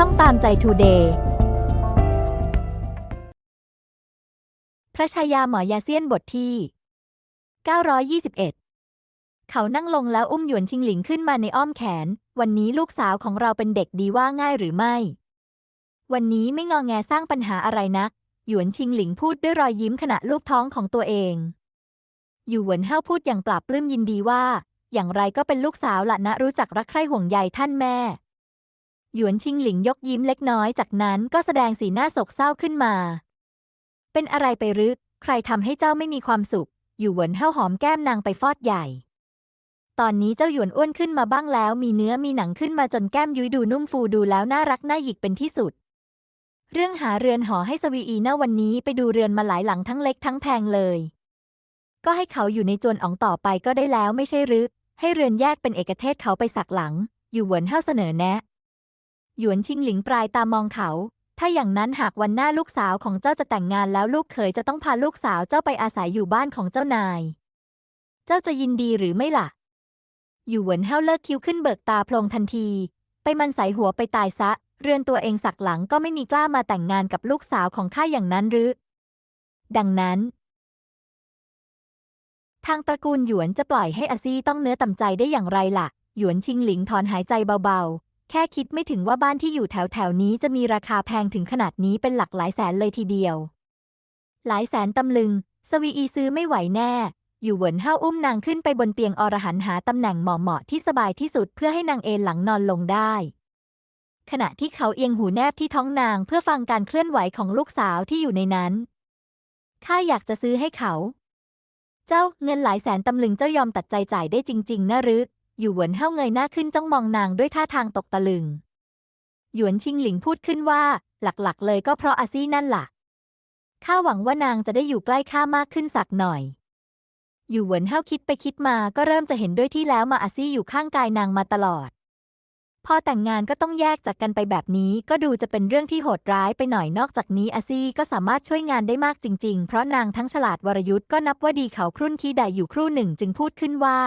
ช่องตามใจทูเดย์พระชายาหมอยาเซียนบทที่ 921 เขานั่งลงแล้วอุ้มหยวนชิงหลิงขึ้นมาในอ้อมแขน วันนี้ลูกสาวของเราเป็นเด็กดีว่าง่ายหรือไม่ วันนี้ไม่งอแงสร้างปัญหาอะไรนัก หยวนชิงหลิงพูดด้วยรอยยิ้มขณะลูกท้องของตัวเองอยู่เหวินเฮาพูดอย่างปราบปลื้มยินดีว่า อย่างไรก็เป็นลูกสาวละนะรู้จักรักใคร่ห่วงใยท่านแม่ หยวนชิงหลิงยกยิ้มเล็กน้อยจากนั้นก็แสดงสีหน้าโศกเศร้าขึ้นมา เป็นอะไรไปรือใครทำให้เจ้าไม่มีความสุข อยู่หวนเฮาหอมแก้มนางไปฟอดใหญ่ ตอนนี้เจ้าหยวนอ้วนขึ้นมาบ้างแล้ว มีเนื้อมีหนังขึ้นมาจนแก้มยุ้ยดูนุ่มฟูดูแล้วน่ารักน่าหยิกเป็นที่สุด เรื่องหาเรือนหอให้สวีอีนะวันนี้ไปดูเรือนมาหลายหลังทั้งเล็กทั้งแพงเลย ก็ให้เขาอยู่ในจวนอ๋องต่อไปก็ได้แล้วไม่ใช่หรือให้เรือนแยกเป็นเอกเทศเขาไปสักหลัง อยู่หวนเฮาเสนอแนะ หยวนชิงหลิงปลายตามองเขา ถ้าอย่างนั้นหากวันหน้าลูกสาวของเจ้าจะแต่งงานแล้วลูกเขยจะต้องพาลูกสาวเจ้าไปอาศัยอยู่บ้านของเจ้านาย เจ้าจะยินดีหรือไม่ล่ะอยู่เหวินเฮาเลิกคิ้วขึ้นเบิกตาโพลงทันที ไปมันใสหัวไปตายซะ เรือนตัวเองสักหลังก็ไม่มีกล้ามาแต่งงานกับลูกสาวของข้าอย่างนั้นหรือ ดังนั้นทางตระกูลหยวนจะปล่อยให้อาซี่ต้องเนื้อต่ำใจได้อย่างไรล่ะ หยวนชิงหลิงถอนหายใจเบาๆ แค่คิดไม่ถึงว่าบ้านที่อยู่แถวๆนี้จะมีราคาแพงถึงขนาดนี้เป็นหลักหลายแสนเลยทีเดียว หลายแสนตำลึง สวีอีซื้อไม่ไหวแน่ อยู่เหวินเฮาอุ้มนางขึ้นไปบนเตียงอรหันหาตำแหน่งเหมาะๆที่สบายที่สุดเพื่อให้นางเอนหลังนอนลงได้ ขณะที่เขาเอียงหูแนบที่ท้องนางเพื่อฟังการเคลื่อนไหวของลูกสาวที่อยู่ในนั้น ข้าอยากจะซื้อให้เขา เจ้าเงินหลายแสนตำลึงเจ้ายอมตัดใจจ่ายได้จริง ๆนะรือ อยู่หวนเฮาเงยหน้าขึ้นจ้องมองนางด้วยท่าทางตกตะลึง หยวนชิงหลิงพูดขึ้นว่า หลักๆ เลยก็เพราะอาซี่นั่นล่ะ ข้าหวังว่านางจะได้อยู่ใกล้ข้ามากขึ้นสักหน่อย อยู่หวนเฮาคิดไปคิดมาก็เริ่มจะเห็นด้วยที่แล้วมาอาซี่อยู่ข้างกายนางมาตลอด พอแต่งงานก็ต้องแยกจากกันไปแบบนี้ก็ดูจะเป็นเรื่องที่โหดร้ายไปหน่อยนอกจากนี้อาซี่ก็สามารถช่วยงานได้มากจริง ๆ เพราะนางทั้งฉลาดวรยุทธ์ก็นับว่าดีเขาครุ่นคีได้อยู่ครู่หนึ่งจึงพูดขึ้นว่า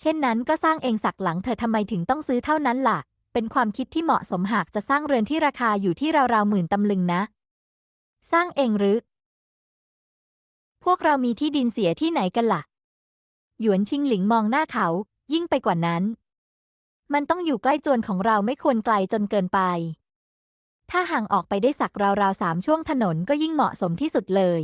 เช่นนั้นก็สร้างเองสักหลังเธอทำไมถึงต้องซื้อเท่านั้นล่ะ เป็นความคิดที่เหมาะสมหากจะสร้างเรือนที่ราคาอยู่ที่ราวๆหมื่นตำลึงนะ สร้างเองหรือ พวกเรามีที่ดินเสียที่ไหนกันล่ะ หยวนชิงหลิงมองหน้าเขา ยิ่งไปกว่านั้น มันต้องอยู่ใกล้จวนของเราไม่ควรไกลจนเกินไป ถ้าห่างออกไปได้สักราวๆสามช่วงถนนก็ยิ่งเหมาะสมที่สุดเลย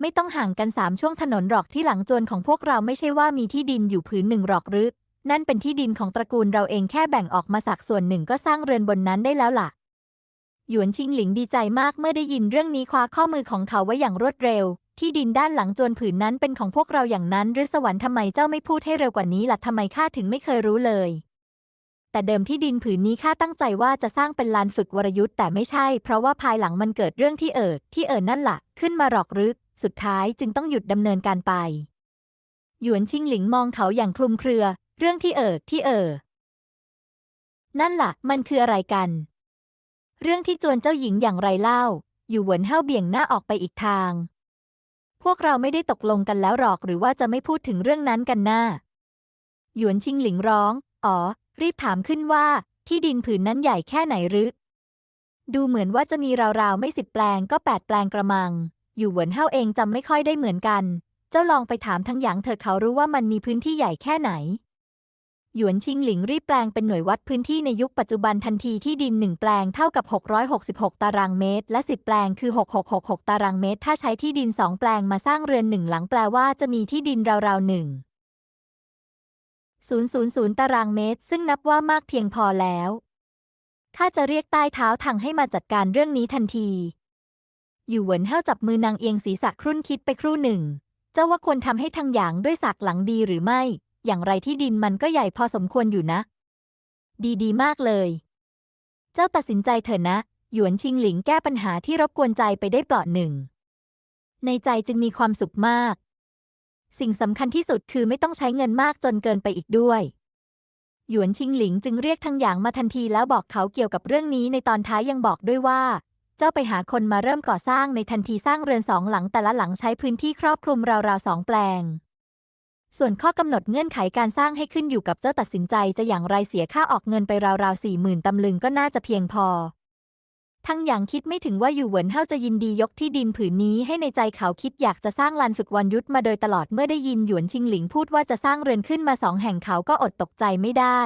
ไม่ต้องห่างกันสามช่วงถนนหรอกที่หลังจวนของพวกเราไม่ใช่ว่ามีที่ดินอยู่ผืนหนึ่งหรอกหรือ นั่นเป็นที่ดินของตระกูลเราเองแค่แบ่งออกมาสักส่วนหนึ่งก็สร้างเรือนบนนั้นได้แล้วล่ะ หยวนชิงหลิงดีใจมากเมื่อได้ยินเรื่องนี้คว้าข้อมือของเขาไว้อย่างรวดเร็ว ที่ดินด้านหลังจวนผืนนั้นเป็นของพวกเราอย่างนั้นหรือสวรรค์ทำไมเจ้าไม่พูดให้เร็วกว่านี้ล่ะทำไมข้าถึงไม่เคยรู้เลย แต่เดิมที่ดินผืนนี้ข้าตั้งใจว่าจะสร้างเป็นลานฝึกวรยุทธ์แต่ไม่ใช่ เพราะว่าภายหลังมันเกิดเรื่องที่เอิดที่เอิดนั่นล่ะ ขึ้นมาหรอกรือสุดท้ายจึงต้องหยุดดำเนินการไป หยวนชิงหลิงมองเขาอย่างคลุมเครือ เรื่องที่เอิดที่เออนั่นล่ะ มันคืออะไรกัน เรื่องที่จวนเจ้าหญิงอย่างไรเล่า อยู่หวนเฮาเบี่ยงหน้าออกไปอีกทาง พวกเราไม่ได้ตกลงกันแล้วหรอกหรือว่าจะไม่พูดถึงเรื่องนั้นกันหน้าหยวนชิงหลิงร้อง อ๋อ รีบถามขึ้นว่า ที่ดินผืนนั้นใหญ่แค่ไหนหรือ ดูเหมือนว่าจะมีราวๆไม่สิบแปลงก็แปดแปลงกระมัง อยู่เหวินเฮาเองจำไม่ค่อยได้เหมือนกัน เจ้าลองไปถามทั้งหยางเถอเขารู้ว่ามันมีพื้นที่ใหญ่แค่ไหน หยวนชิงหลิงรีบแปลงเป็นหน่วยวัดพื้นที่ในยุคปัจจุบันทันทีที่ดินหนึ่งแปลงเท่ากับ 666 ตารางเมตร และ 10 แปลงคือ 6666 ตารางเมตร ถ้าใช้ที่ดินสองแปลงมาสร้างเรือนหนึ่งหลังแปลว่าจะมีที่ดินราวๆหนึ่ง 000 ตารางเมตร ซึ่งนับว่ามากเพียงพอแล้ว ข้าจะเรียกใต้เท้าทางให้มาจัดการเรื่องนี้ทันที อยู่เหวินเฮาจับมือนางเอียงศีรษะครุ่นคิดไปครู่หนึ่ง เจ้าว่าควรทำให้ทางหยางด้วยสักหลังดีหรือไม่ อย่างไรที่ดินมันก็ใหญ่พอสมควรอยู่นะ ดีๆมากเลย เจ้าตัดสินใจเถอะนะ หยวนชิงหลิงแก้ปัญหาที่รบกวนใจไปได้เปลาะหนึ่ง ในใจจึงมีความสุขมาก สิ่งสำคัญที่สุดคือไม่ต้องใช้เงินมากจนเกินไปอีกด้วย หยวนชิงหลิงจึงเรียกทางหยางมาทันทีแล้วบอกเขาเกี่ยวกับเรื่องนี้ในตอนท้ายยังบอกด้วยว่า เจ้าไปหาคนมาเริ่มก่อสร้างในทันทีสร้างเรือนสองหลังแต่ละหลังใช้พื้นที่ครอบคลุมราวๆสองแปลง ส่วนข้อกำหนดเงื่อนไขการสร้างให้ขึ้นอยู่กับเจ้าตัดสินใจจะอย่างไรเสียค่าออกเงินไปราวๆสี่หมื่นตำลึงก็น่าจะเพียงพอ ทั้งอย่างคิดไม่ถึงว่าอยู่เหวินเฮาจะยินดียกที่ดินผืนนี้ให้ในใจเขาคิดอยากจะสร้างลานฝึกวันยุทธมาโดยตลอดเมื่อได้ยินหยวนชิงหลิงพูดว่าจะสร้างเรือนขึ้นมาสองแห่งเขาก็อดตกใจไม่ได้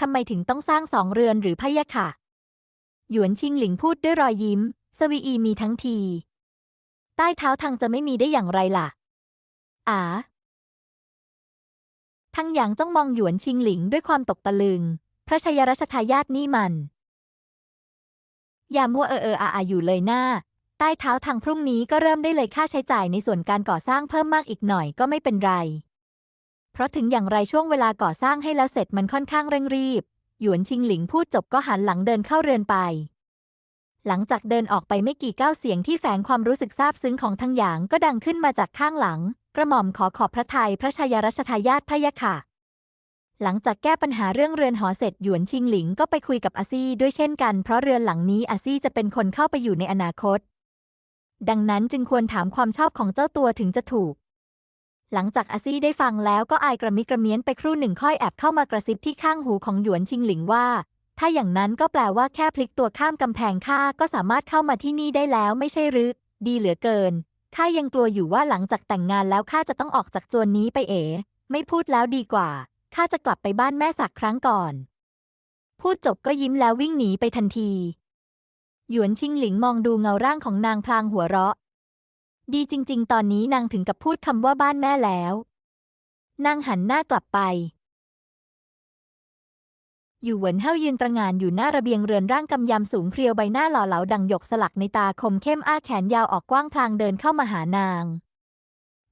ทำไมถึงต้องสร้างสองเรือนหรือพะยะค่ะ หยวนชิงหลิงพูดด้วยรอยยิ้ม สวีอีมีทั้งที ใต้เท้าทางจะไม่มีได้อย่างไรล่ะอ๋าทั้งหยางจ้องมองหยวนชิงหลิงด้วยความตกตะลึง พระชยรัชทายาทนี่มัน อย่ามัวเออเอออาอาอยู่เลยหน้า ใต้เท้าทางพรุ่งนี้ก็เริ่มได้เลยค่าใช้จ่ายในส่วนการก่อสร้างเพิ่มมากอีกหน่อยก็ไม่เป็นไร เพราะถึงอย่างไรช่วงเวลาก่อสร้างให้แล้วเสร็จมันค่อนข้างเร่งรีบ หยวนชิงหลิงพูดจบก็หันหลังเดินเข้าเรือนไป หลังจากเดินออกไปไม่กี่ก้าวเสียงที่แฝงความรู้สึกซาบซึ้งของทั้งหยางก็ดังขึ้นมาจากข้างหลัง กระหม่อมขอขอบพระทัยพระชายารัชทายาทพะยะค่ะ หลังจากแก้ปัญหาเรื่องเรือนหอเสร็จหยวนชิงหลิงก็ไปคุยกับอาซี่ด้วยเช่นกัน เพราะเรือนหลังนี้อาซี่จะเป็นคนเข้าไปอยู่ในอนาคต ดังนั้นจึงควรถามความชอบของเจ้าตัวถึงจะถูก หลังจากอาซี่ได้ฟังแล้วก็อายกระมิกระเมี้ยนไปครู่หนึ่งค่อยแอบเข้ามากระซิบที่ข้างหูของหยวนชิงหลิงว่า ถ้าอย่างนั้นก็แปลว่าแค่พลิกตัวข้ามกำแพงข้าก็สามารถเข้ามาที่นี่ได้แล้วไม่ใช่หรือ ดีเหลือเกินข้ายังกลัวอยู่ว่าหลังจากแต่งงานแล้วข้าจะต้องออกจากจวนนี้ไปเอ๋ไม่พูดแล้วดีกว่า ข้าจะกลับไปบ้านแม่สักครั้งก่อน พูดจบก็ยิ้มแล้ววิ่งหนีไปทันที หยวนชิงหลิงมองดูเงาร่างของนางพลางหัวเราะ ดีจริง ๆ ตอนนี้นางถึงกับพูดคำว่าบ้านแม่แล้ว นางหันหน้ากลับไป อยู่เหวินเฮายืนตระงานอยู่หน้าระเบียงเรือนร่างกำยำสูงเพรียวใบหน้าหล่อเหลาดังหยกสลักในตาคมเข้มอ้าแขนยาวออกกว้างพลางเดินเข้ามาหานาง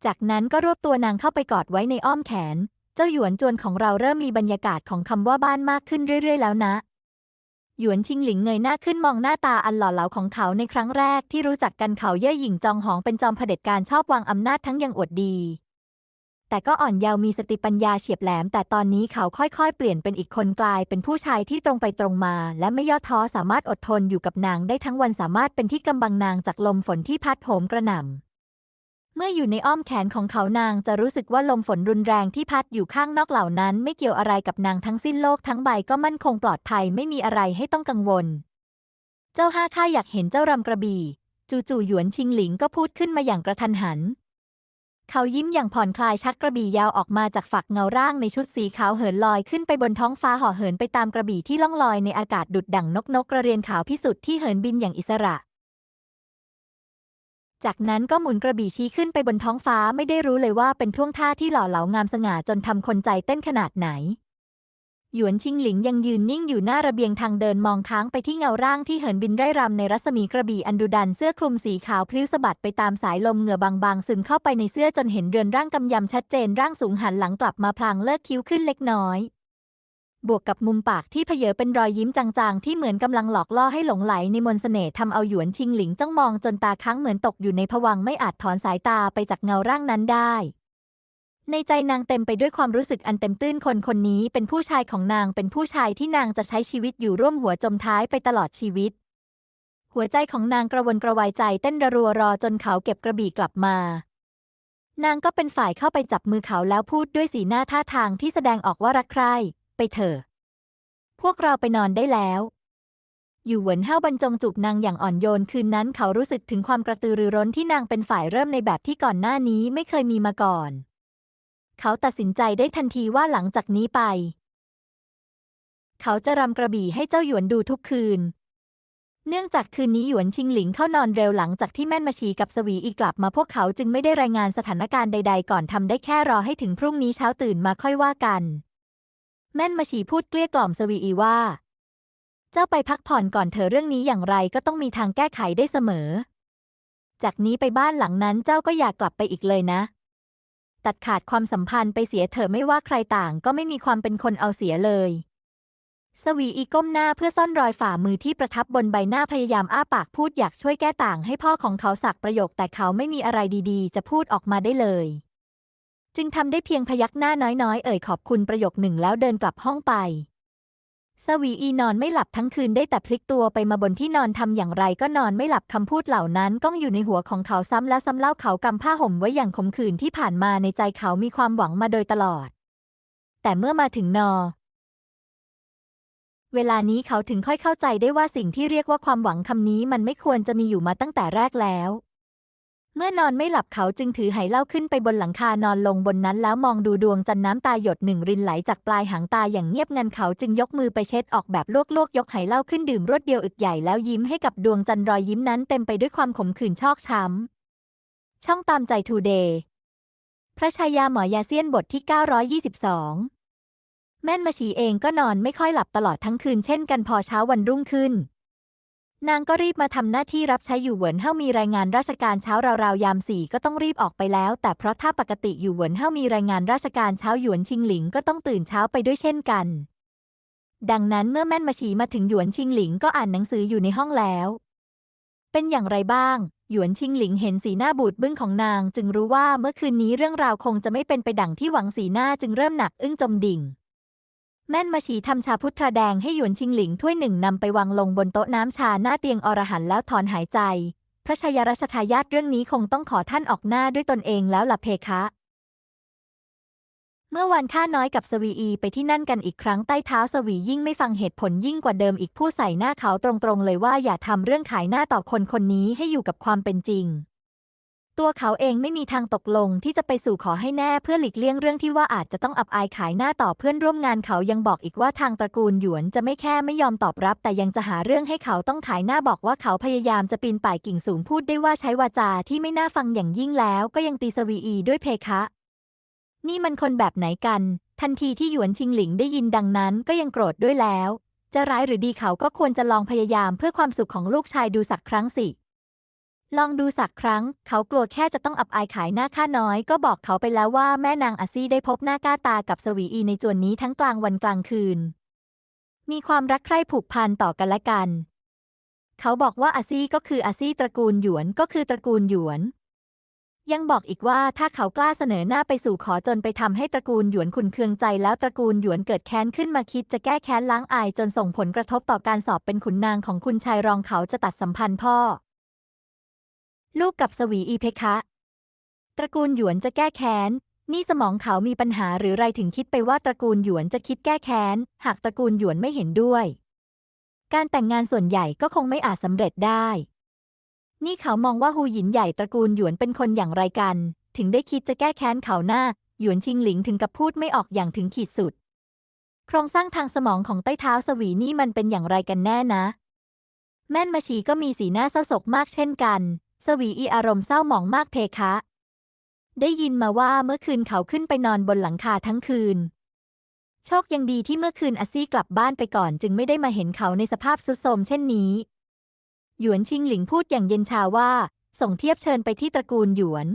จากนั้นก็รวบตัวนางเข้าไปกอดไว้ในอ้อมแขน จ้าหยวนจวนของเราเริ่มมีบรรยากาศของคำว่าบ้านมากขึ้นเรื่อย ๆ แล้วนะ หยวนชิงหลิงเงยหน้าขึ้นมองหน้าตาอันหล่อเหลาของเขาในครั้งแรกที่รู้จักกันเขาเย่อหยิ่งจองหองเป็นจอมเผด็จการชอบวางอำนาจทั้งยังอวดดี แต่ก็อ่อนเยาว์มีสติปัญญาเฉียบแหลม แต่ตอนนี้เขาค่อยๆ เปลี่ยนเป็นอีกคนกลายเป็นผู้ชายที่ตรงไปตรงมา และไม่ย่อท้อสามารถอดทนอยู่กับนางได้ทั้งวันสามารถเป็นที่กำบังนางจากลมฝนที่พัดโหมกระหน่ำ เมื่ออยู่ในอ้อมแขนของเขานางจะรู้สึกว่าลมฝนรุนแรงที่พัดอยู่ข้างนอกเหล่านั้น ไม่เกี่ยวอะไรกับนางทั้งสิ้นโลกทั้งใบก็มั่นคงปลอดภัยไม่มีอะไรให้ต้องกังวล เจ้าห้าข้าอยากเห็นเจ้ารำกระบี่จู่ๆหยวนชิงหลิงก็พูดขึ้นมาอย่างกระทันหัน เขายิ้มอย่างผ่อนคลายชักกระบี่ยาวออกมาจากฝักเงาร่างในชุดสีขาวเหินลอยขึ้นไปบนท้องฟ้าห่อเหินไปตามกระบี่ที่ล่องลอยในอากาศดุดดั่งนกนกกระเรียนขาวพิสุทธิ์ที่เหินบินอย่างอิสระ จากนั้นก็หมุนกระบี่ชี้ขึ้นไปบนท้องฟ้าไม่ได้รู้เลยว่าเป็นท่วงท่าที่หล่อเหลางามสง่าจนทำคนใจเต้นขนาดไหน หยวนชิงหลิงยังยืนนิ่งอยู่หน้าระเบียงทางเดินมองค้างไปที่เงาร่างที่เหินบินไร่รำในรัศมีกระบี่อันดุดันเสื้อคลุมสีขาวพลิ้วสะบัดไปตามสายลมเหงื่อบางๆซึมเข้าไปในเสื้อจนเห็นเรือนร่างกำยำชัดเจนร่างสูงหันหลังกลับมาพลางเลิกคิ้วขึ้นเล็กน้อย บวกกับมุมปากที่เพเยอเป็นรอยยิ้มจางๆ ที่เหมือนกำลังหลอกล่อให้หลงไหลในมนต์เสน่ห์ทำเอาหยวนชิงหลิงจ้องมองจนตาค้างเหมือนตกอยู่ในผวังไม่อาจถอนสายตาไปจากเงาร่างนั้นได้ ในใจนางเต็มไปด้วยความรู้สึกอันเต็มตื้นคนคนนี้เป็นผู้ชายของนางเป็นผู้ชายที่นางจะใช้ชีวิตอยู่ร่วมหัวจมท้ายไปตลอดชีวิต หัวใจของนางกระวนกระวายใจเต้นระรัวรอจนเขาเก็บกระบี่กลับมานางก็เป็นฝ่ายเข้าไปจับมือเขาแล้วพูดด้วยสีหน้าท่าทางที่แสดงออกว่ารักใคร่ ไปเถอะ พวกเราไปนอนได้แล้ว อยู่เหวินเห้าบรรจงจูบนางอย่างอ่อนโยนคืนนั้นเขารู้สึกถึงความกระตือรือร้นที่นางเป็นฝ่ายเริ่มในแบบที่ก่อนหน้านี้ไม่เคยมีมาก่อน เขาตัดสินใจได้ทันทีว่าหลังจากนี้ไป เขาจะรำกระบี่ให้เจ้าหยวนดูทุกคืนเนื่องจากคืนนี้หยวนชิงหลิงเข้านอนเร็วหลังจากที่แม่นมาชีกับสวีอีกลับมาพวกเขาจึงไม่ได้รายงานสถานการณ์ใด ๆ ก่อนทำได้แค่รอให้ถึงพรุ่งนี้เช้าตื่นมาค่อยว่ากัน แม่นมาชีพูดเกลี้ยกล่อมสวีอีว่า เจ้าไปพักผ่อนก่อนเถอเรื่องนี้อย่างไรก็ต้องมีทางแก้ไขได้เสมอ จากนี้ไปบ้านหลังนั้นเจ้าก็อย่ากกลับไปอีกเลยนะ ตัดขาดความสัมพันธ์ไปเสียเถอะไม่ว่าใครต่างก็ไม่มีความเป็นคนเอาเสียเลย สวีอีก้มหน้าเพื่อซ่อนรอยฝ่ามือที่ประทับบนใบหน้าพยายามอ้าปากพูดอยากช่วยแก้ต่างให้พ่อของเขาสักประโยคแต่เขาไม่มีอะไรดีๆ จะพูดออกมาได้เลย จึงทำได้เพียงพยักหน้าน้อยๆ เอ่ยขอบคุณประโยคหนึ่งแล้วเดินกลับห้องไป สวีอีนอนไม่หลับทั้งคืนได้แต่พลิกตัวไปมาบนที่นอนทำอย่างไรก็นอนไม่หลับคำพูดเหล่านั้นก้องอยู่ในหัวของเขาซ้ำแล้วซ้ำเล่าเขากำผ้าห่มไว้อย่างขมขื่นที่ผ่านมาในใจเขามีความหวังมาโดยตลอด แต่เมื่อมาถึงนอเวลานี้เขาถึงค่อยเข้าใจได้ว่าสิ่งที่เรียกว่าความหวังคำนี้มันไม่ควรจะมีอยู่มาตั้งแต่แรกแล้ว เมื่อนอนไม่หลับเขาจึงถือไหเหล้าขึ้นไปบนหลังคานอนลงบนนั้นแล้วมองดูดวงจันทร์น้ำตาหยดหนึ่งรินไหลจากปลายหางตาอย่างเงียบงันเขาจึงยกมือไปเช็ดออกแบบลวกๆ ยกไหเหล้าขึ้นดื่มรวดเดียวอึกใหญ่แล้วยิ้มให้กับดวงจันทร์รอยยิ้มนั้นเต็มไปด้วยความขมขื่นชอกช้ำ ช่องตามใจทูเดย์พระชายาหมอยาเซียนบทที่ 922 แม่นมาชีเองก็นอนไม่ค่อยหลับตลอดทั้งคืนเช่นกันพอเช้าวันรุ่งขึ้น นางก็รีบมาทำหน้าที่รับใช้อยู่เหวินเฮามีรายงานราชการเช้าราวๆยามสี่ก็ต้องรีบออกไปแล้ว แต่เพราะถ้าปกติอยู่เหวินเฮามีรายงานราชการเช้าหยวนชิงหลิงก็ต้องตื่นเช้าไปด้วยเช่นกัน ดังนั้นเมื่อแม่นมาชีมาถึงหยวนชิงหลิงก็อ่านหนังสืออยู่ในห้องแล้ว เป็นอย่างไรบ้าง หยวนชิงหลิงเห็นสีหน้าบูดบึ้งของนาง จึงรู้ว่าเมื่อคืนนี้เรื่องราวคงจะไม่เป็นไปดังที่หวังสีหน้าจึงเริ่มหนักอึ้งจมดิ่ง แม่นมาฉีทำชาพุทราแดงให้หยวนชิงหลิงถ้วยหนึ่งนำไปวางลงบนโต๊ะน้ำชาหน้าเตียงอรหันแล้วถอนหายใจ พระชายารัชทายาทเรื่องนี้คงต้องขอท่านออกหน้าด้วยตนเองแล้วล่ะเพคะ เมื่อวานข้าน้อยกับสวีอีไปที่นั่นกันอีกครั้งใต้เท้าสวียิ่งไม่ฟังเหตุผลยิ่งกว่าเดิมอีกผู้ใส่หน้าเขาตรงๆเลยว่าอย่าทำเรื่องขายหน้าต่อคนคนนี้ให้อยู่กับความเป็นจริง ตัวเขาเองไม่มีทางตกลงที่จะไปสู่ขอให้แน่เพื่อหลีกเลี่ยงเรื่องที่ว่าอาจจะต้องอับอายขายหน้าต่อเพื่อนร่วมงานเขายังบอกอีกว่าทางตระกูลหยวนจะไม่แค่ไม่ยอมตอบรับ แต่ยังจะหาเรื่องให้เขาต้องขายหน้าบอกว่าเขาพยายามจะปีนป่ายกิ่งสูงพูดได้ว่าใช้วาจาที่ไม่น่าฟังอย่างยิ่งแล้ว ก็ยังตีสวีอีด้วยเพคะ นี่มันคนแบบไหนกัน ทันทีที่หยวนชิงหลิงได้ยินดังนั้นก็ยังโกรธด้วยแล้ว จะร้ายหรือดีเขาก็ควรจะลองพยายามเพื่อความสุขของลูกชายดูสักครั้งสิ ลองดูสักครั้ง เขากลัวแค่จะต้องอับอายขายหน้าค่าน้อย ก็บอกเขาไปแล้วว่าแม่นางอาซี่ได้พบหน้าก้าตากับสวีอีในจวนนี้ทั้งกลางวันกลางคืน มีความรักใคร่ผูกพันต่อกันและกัน เขาบอกว่าอาซี่ก็คืออาซี่ตระกูลหยวนก็คือตระกูลหยวน ยังบอกอีกว่าถ้าเขากล้าเสนอหน้าไปสู่ขอจนไปทำให้ตระกูลหยวนขุนเคืองใจแล้วตระกูลหยวนเกิดแค้นขึ้นมาคิดจะแก้แค้นล้างอายจนส่งผลกระทบต่อการสอบเป็นขุนนางของคุณชายรองเขาจะตัดสัมพันธ์พ่อ ลูกกับสวีอีเพคะ ตระกูลหยวนจะแก้แค้น นี่สมองเขามีปัญหาหรือไรถึงคิดไปว่าตระกูลหยวนจะคิดแก้แค้น หากตระกูลหยวนไม่เห็นด้วย การแต่งงานส่วนใหญ่ก็คงไม่อาจสำเร็จได้ นี่เขามองว่าฮูหยินใหญ่ตระกูลหยวนเป็นคนอย่างไรกัน ถึงได้คิดจะแก้แค้นเขาหน้า หยวนชิงหลิงถึงกับพูดไม่ออกอย่างถึงขีดสุด โครงสร้างทางสมองของใต้เท้าสวีนี่มันเป็นอย่างไรกันแน่นะ แม่นมาชีก็มีสีหน้าเศร้าโศกมากเช่นกัน สวีอีอารมณ์เศร้าหมองมากเพคะ ได้ยินมาว่าเมื่อคืนเขาขึ้นไปนอนบนหลังคาทั้งคืน โชคยังดีที่เมื่อคืนอาซี่กลับบ้านไปก่อนจึงไม่ได้มาเห็นเขาในสภาพสุดโทรมเช่นนี้ หยวนชิงหลิงพูดอย่างเย็นชาว่า ส่งเทียบเชิญไปที่ตระกูลหยวน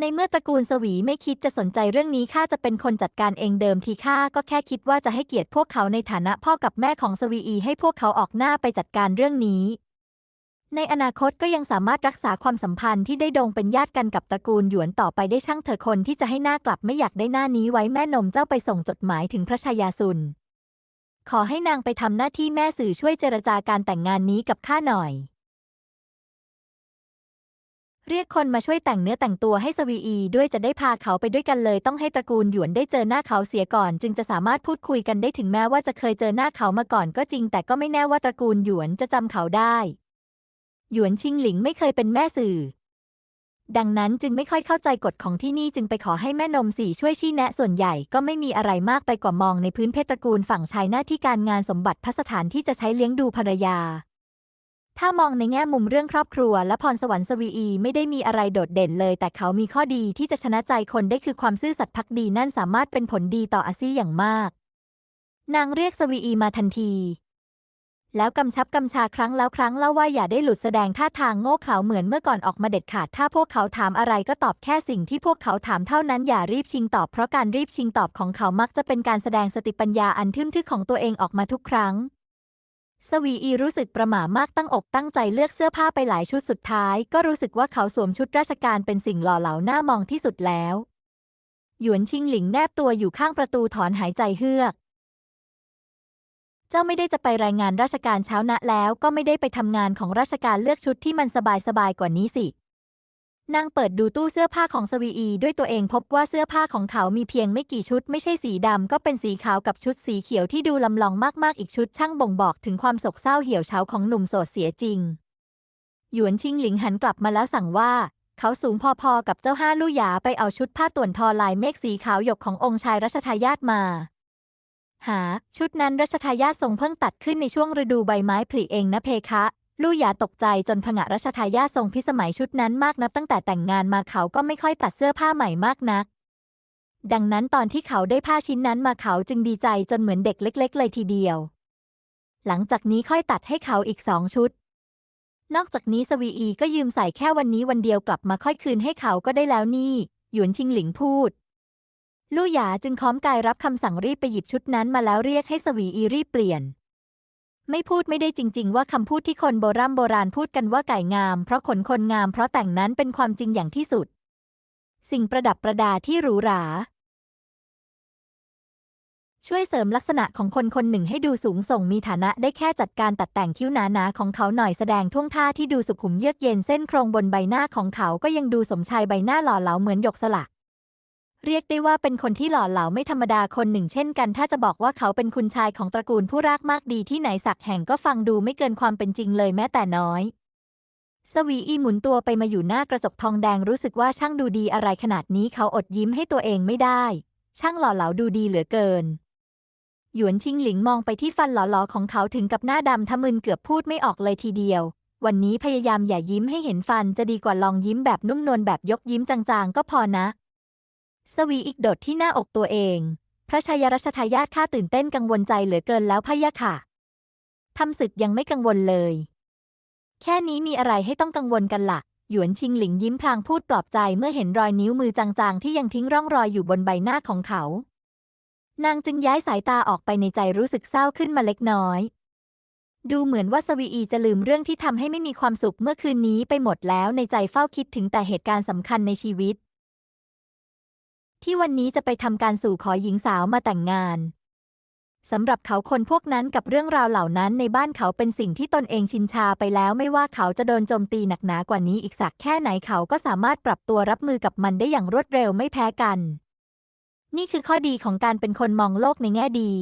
ในเมื่อตระกูลสวีไม่คิดจะสนใจเรื่องนี้ข้าจะเป็นคนจัดการเองเดิมทีข้าก็แค่คิดว่าจะให้เกียรติพวกเขาในฐานะพ่อกับแม่ของสวีอีให้พวกเขาออกหน้าไปจัดการเรื่องนี้ ในอนาคตก็ยังสามารถรักษาความสัมพันธ์ที่ได้ดงเป็นญาติกันกับตระกูลหยวนต่อไปได้ช่างเถอคนที่จะให้หน้ากลับไม่อยากได้หน้านี้ไว้แม่นมเจ้าไปส่งจดหมายถึงพระชายาซุน ขอให้นางไปทำหน้าที่แม่สื่อช่วยเจรจาการแต่งงานนี้กับข้าหน่อย เรียกคนมาช่วยแต่งเนื้อแต่งตัวให้สวีอี ด้วยจะได้พาเขาไปด้วยกันเลย ต้องให้ตระกูลหยวนได้เจอหน้าเขาเสียก่อน จึงจะสามารถพูดคุยกันได้ถึงแม้ว่าจะเคยเจอหน้าเขามาก่อนก็จริง แต่ก็ไม่แน่ว่าตระกูลหยวนจะจำเขาได้ หยวนชิงหลิงไม่เคยเป็นแม่สื่อ ดังนั้นจึงไม่ค่อยเข้าใจกฎของที่นี่จึงไปขอให้แม่นมสี่ช่วยชี้แนะส่วนใหญ่ก็ไม่มีอะไรมากไปกว่ามองในพื้นเพศตระกูลฝั่งชายหน้าที่การงานสมบัติพัสถานที่จะใช้เลี้ยงดูภรรยา ถ้ามองในแง่มุมเรื่องครอบครัวและพรสวรรค์สวีอีไม่ได้มีอะไรโดดเด่นเลย แต่เขามีข้อดีที่จะชนะใจคนได้คือความซื่อสัตย์พักดีนั่นสามารถเป็นผลดีต่ออาซี่อย่างมาก นางเรียกสวีอีมาทันที แล้วกำชับกำชาครั้งแล้วครั้งเล่าว่าอย่าได้หลุดแสดงท่าทางโง่เขลาเหมือนเมื่อก่อนออกมาเด็ดขาด ถ้าพวกเขาถามอะไรก็ตอบแค่สิ่งที่พวกเขาถามเท่านั้นอย่ารีบชิงตอบเพราะการรีบชิงตอบของเขามักจะเป็นการแสดงสติปัญญาอันทึ่มทึกของตัวเองออกมาทุกครั้ง สวีอีรู้สึกประหม่ามากตั้งอกตั้งใจเลือกเสื้อผ้าไปหลายชุดสุดท้าย ก็รู้สึกว่าเขาสวมชุดราชการเป็นสิ่งหล่อเหลาหน้ามองที่สุดแล้วหยวนชิงหลิงแนบตัวอยู่ข้างประตูถอนหายใจเฮือก เจ้าไม่ได้จะไปรายงานราชการเช้านะแล้วก็ไม่ได้ไปทำงานของราชการเลือกชุดที่มันสบายสบายๆกว่านี้สิ นางเปิดดูตู้เสื้อผ้าของสวีอีด้วยตัวเองพบว่าเสื้อผ้าของเขามีเพียงไม่กี่ชุด ไม่ใช่สีดำก็เป็นสีขาวกับชุดสีเขียวที่ดูลำลองมากๆอีกชุดช่างบ่งบอกถึงความโศกเศร้าเหี่ยวเฉาของหนุ่มโสดเสียจริง หยวนชิงหลิงหันกลับมาแล้วสั่งว่าเขาสูงพอๆกับเจ้าห้าลู่หยาไปเอาชุดผ้าต่วนทอลายเมฆสีขาวหยกขององค์ชายรัชทายาทมา หา ชุดนั้นรัชทายาททรงเพิ่งตัดขึ้นในช่วงฤดูใบไม้ผลิเองนะเพคะ ลู่หยาตกใจจนผงะรัชทายาททรงพิสมัยชุดนั้นมากนับตั้งแต่แต่งงานมาเขาก็ไม่ค่อยตัดเสื้อผ้าใหม่มากนัก ดังนั้นตอนที่เขาได้ผ้าชิ้นนั้นมาเขาจึงดีใจจนเหมือนเด็กเล็ก ๆ เลยทีเดียว หลังจากนี้ค่อยตัดให้เขาอีกสองชุดนอกจากนี้สวีอีก็ยืมใส่แค่วันนี้วันเดียวกลับมาค่อยคืนให้เขาก็ได้แล้วนี่ หยวนชิงหลิงพูด ลู่หยาจึงค้อมกายรับคำสั่งรีบไปหยิบชุดนั้นมาแล้วเรียกให้สวีอีรีบเปลี่ยน ไม่พูดไม่ได้จริง ๆ ว่าคำพูดที่คนโบราณโบราณพูดกันว่าไก่งาม เพราะขนคนงามเพราะแต่งนั้นเป็นความจริงอย่างที่สุด สิ่งประดับประดาที่หรูหรา ช่วยเสริมลักษณะของคนคนหนึ่งให้ดูสูงส่งมีฐานะได้แค่จัดการตัดแต่งคิ้วหนาๆของเขาหน่อยแสดงท่วงท่าที่ดูสุขุมเยือกเย็นเส้นโครงบนใบหน้าของเขาก็ยังดูสมชายใบหน้าหล่อเหลาเหมือนหยกสลัก เรียกได้ว่าเป็นคนที่หล่อเหลาไม่ธรรมดาคนหนึ่งเช่นกัน ถ้าจะบอกว่าเขาเป็นคุณชายของตระกูลผู้รากมากดีที่ไหนสักแห่งก็ฟังดูไม่เกินความเป็นจริงเลยแม้แต่น้อย สวีอีหมุนตัวไปมาอยู่หน้ากระจกทองแดงรู้สึกว่าช่างดูดีอะไรขนาดนี้เขาอดยิ้มให้ตัวเองไม่ได้ ช่างหล่อเหลาดูดีเหลือเกิน หยวนชิงหลิงมองไปที่ฟันหล่อๆของเขาถึงกับหน้าดำทะมึนเกือบพูดไม่ออกเลยทีเดียว วันนี้พยายามอย่ายิ้มให้เห็นฟันจะดีกว่าลองยิ้มแบบนุ่มนวลแบบยกยิ้มจางๆ ก็พอนะ สวีอีกโดดที่หน้าอกตัวเอง พระชายรัชทายาทข้าตื่นเต้นกังวลใจเหลือเกินแล้วพะยะค่ะทำศึกยังไม่กังวลเลย แค่นี้มีอะไรให้ต้องกังวลกันละ่ะ หยวนชิงหลิงยิ้มพลางพูดปลอบใจเมื่อเห็นรอยนิ้วมือจางๆ ที่ยังทิ้งร่องรอยอยู่บนใบหน้าของเขา นางจึงย้ายสายตาออกไปในใจรู้สึกเศร้าขึ้นมาเล็กน้อย ดูเหมือนว่าสวีอีจะลืมเรื่องที่ทำให้ไม่มีความสุขเมื่อคืนนี้ไปหมดแล้วในใจเฝ้าคิดถึงแต่เหตุการณ์สำคัญในชีวิต ที่วันนี้จะไปทำการสู่ขอหญิงสาวมาแต่งงานสำหรับเขาคนพวกนั้นกับเรื่องราวเหล่านั้นในบ้านเขาเป็นสิ่งที่ตนเองชินชาไปแล้วไม่ว่าเขาจะโดนโจมตีหนักหนากว่านี้อีกสักแค่ไหนเขาก็สามารถปรับตัวรับมือกับมันได้อย่างรวดเร็วไม่แพ้กัน นี่คือข้อดีของการเป็นคนมองโลกในแง่ดี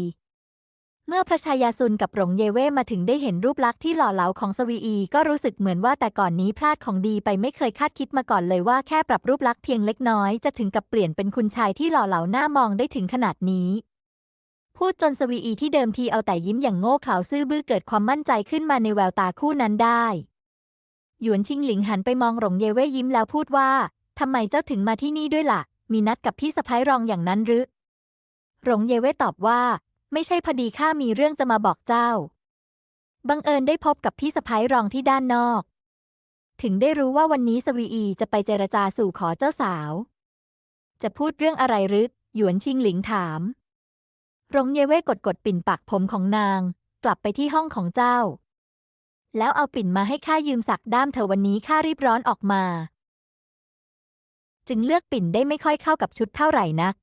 เมื่อพระชายาซุนกับหลงเยเว่มาถึงได้เห็นรูปลักษณ์ที่หล่อเหลาของสวีอี ก็รู้สึกเหมือนว่าแต่ก่อนนี้พลาดของดีไปไม่เคยคาดคิดมาก่อนเลยว่าแค่ปรับรูปลักษณ์เพียงเล็กน้อยจะถึงกับเปลี่ยนเป็นคุณชายที่หล่อเหลาหน้ามองได้ถึงขนาดนี้ พูดจนสวีอีที่เดิมทีเอาแต่ยิ้มอย่างโง่เขลาซื่อบื้อเกิดความมั่นใจขึ้นมาในแววตาคู่นั้นได้ หยวนชิงหลิงหันไปมองหลงเยเว่ยิ้มแล้วพูดว่าทำไมเจ้าถึงมาที่นี่ด้วยล่ะ มีนัดกับพี่สะพ้ายรองอย่างนั้นหรือหลงเยเว่ตอบว่า ไม่ใช่พอดีข้ามีเรื่องจะมาบอกเจ้า บังเอิญได้พบกับพี่สะพ้ายรองที่ด้านนอก ถึงได้รู้ว่าวันนี้สวีอีจะไปเจรจาสู่ขอเจ้าสาว จะพูดเรื่องอะไรรือหยวนชิงหลิงถามหลงเยเว่กดกดปิ่นปากผมของนาง กลับไปที่ห้องของเจ้า แล้วเอาปิ่นมาให้ข้ายืมสักด้ามเถอวันนี้ข้ารีบร้อนออกมา จึงเลือกปิ่นได้ไม่ค่อยเข้ากับชุดเท่าไหร่นัก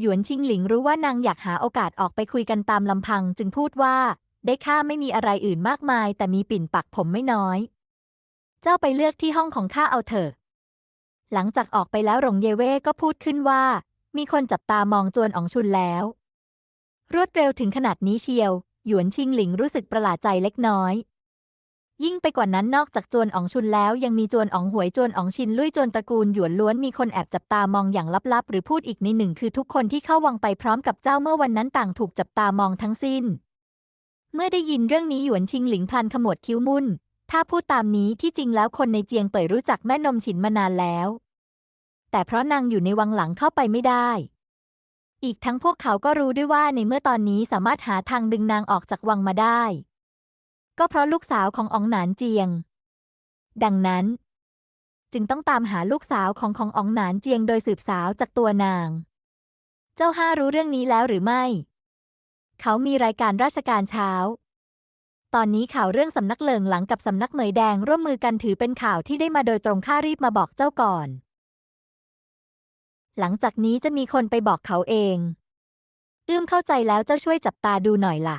หยวนชิงหลิงรู้ว่านางอยากหาโอกาสออกไปคุยกันตามลำพังจึงพูดว่า ได้ข้าไม่มีอะไรอื่นมากมาย แต่มีปิ่นปักผมไม่น้อย เจ้าไปเลือกที่ห้องของข้าเอาเถอะ หลังจากออกไปแล้วหลงเยเว่ก็พูดขึ้นว่า มีคนจับตามองจวนอองชุนแล้ว รวดเร็วถึงขนาดนี้เชียว หยวนชิงหลิงรู้สึกประหลาดใจเล็กน้อย ยิ่งไปกว่านั้นนอกจากจวนอ๋องชุนแล้วยังมีจวนอ๋องหวยจวนอ๋องชินลุยจวนตระกูลหยวนล้วนมีคนแอบจับตามองอย่างลับๆ หรือพูดอีกในหนึ่งคือทุกคนที่เข้าวังไปพร้อมกับเจ้าเมื่อวันนั้นต่างถูกจับตามองทั้งสิ้น เมื่อได้ยินเรื่องนี้หยวนชิงหลิงพลันขมวดคิ้วมุ่น ถ้าพูดตามนี้ที่จริงแล้วคนในเจียงเป่ยรู้จักแม่นมฉินมานานแล้ว แต่เพราะนางอยู่ในวังหลังเข้าไปไม่ได้อีกทั้งพวกเขาก็รู้ด้วยว่าในเมื่อตอนนี้สามารถหาทางดึงนางออกจากวังมาได้ ก็เพราะลูกสาวของอองหนานเจียง ดังนั้น จึงต้องตามหาลูกสาวของของอองหนานเจียงโดยสืบสาวจากตัวนาง เจ้าห้ารู้เรื่องนี้แล้วหรือไม่ เขามีรายการราชการเช้า ตอนนี้ข่าวเรื่องสำนักเหลิงหลังกับสำนักเหมยแดงร่วมมือกันถือเป็นข่าวที่ได้มาโดยตรงข้ารีบมาบอกเจ้าก่อน หลังจากนี้จะมีคนไปบอกเขาเอง เอื้อมเข้าใจแล้วเจ้าช่วยจับตาดูหน่อยล่ะ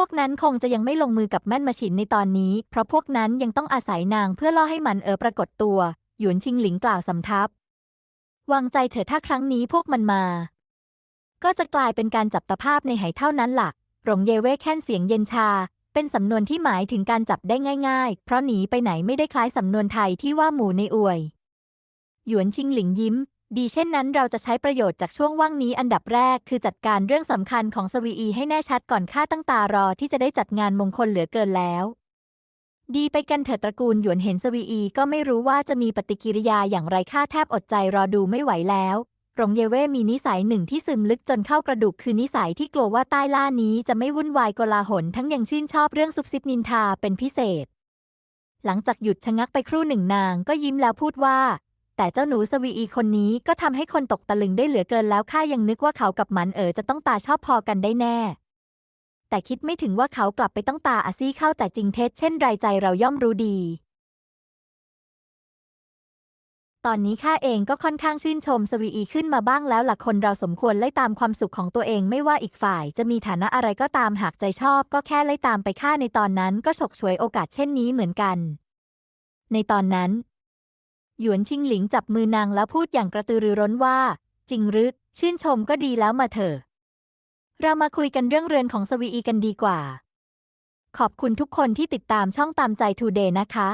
พวกนั้นคงจะยังไม่ลงมือกับแม่นมาฉินในตอนนี้ เพราะพวกนั้นยังต้องอาศัยนางเพื่อล่อให้มันเออปรากฏตัว หยวนชิงหลิงกล่าวสำทับ วางใจเถอะถ้าครั้งนี้พวกมันมา ก็จะกลายเป็นการจับตะภาพในไหเท่านั้นหล่ะหลงเยเว่แค่นเสียงเย็นชา เป็นสำนวนที่หมายถึงการจับได้ง่าย ๆ เพราะหนีไปไหนไม่ได้คล้ายสำนวนไทยที่ว่าหมูในอวย หยวนชิงหลิงยิ้ม ดีเช่นนั้นเราจะใช้ประโยชน์จากช่วงว่างนี้อันดับแรก คือจัดการเรื่องสำคัญของสวีอีให้แน่ชัดก่อนข้าตั้งตารอที่จะได้จัดงานมงคลเหลือเกินแล้ว ดีไปกันเถิดตระกูลหยวนเห็นสวีอีก็ไม่รู้ว่าจะมีปฏิกิริยาอย่างไรข้าแทบอดใจรอดูไม่ไหวแล้วหลงเยเว่มีนิสัยหนึ่งที่ซึมลึกจนเข้ากระดูกคือนิสัยที่กลัวว่าใต้ล่านี้จะไม่วุ่นวายโกลาหลทั้งยังชื่นชอบเรื่องซุบซิบนินทาเป็นพิเศษ หลังจากหยุดชะงักไปครู่หนึ่งนางก็ยิ้มแล้วพูดว่า แต่เจ้าหนูสวีอีคนนี้ก็ทำให้คนตกตะลึงได้เหลือเกินแล้วข้ายังนึกว่าเขากับหมันเอ๋อจะต้องตาชอบพอกันได้แน่ แต่คิดไม่ถึงว่าเขากลับไปต้องตาอาซี่เข้าแต่จริงเท็จเช่นไรใจเราย่อมรู้ดี ตอนนี้ข้าเองก็ค่อนข้างชื่นชมสวีอีขึ้นมาบ้างแล้วหล่ะคนเราสมควรไล่ตามความสุขของตัวเองไม่ว่าอีกฝ่าย จะมีฐานะอะไรก็ตามหากใจชอบ ก็แค่ไล่ตามไปฆ่าในตอนนั้นก็ฉกฉวยโอกาสเช่นนี้เหมือนกัน ในตอนนั้น หยวนชิงหลิงจับมือนางแล้วพูดอย่างกระตือรือร้นว่า จริงหรือชื่นชมก็ดีแล้วมาเถอะ เรามาคุยกันเรื่องเรือนของสวีอีกันดีกว่า ขอบคุณทุกคนที่ติดตามช่องตามใจทูเดย์นะคะ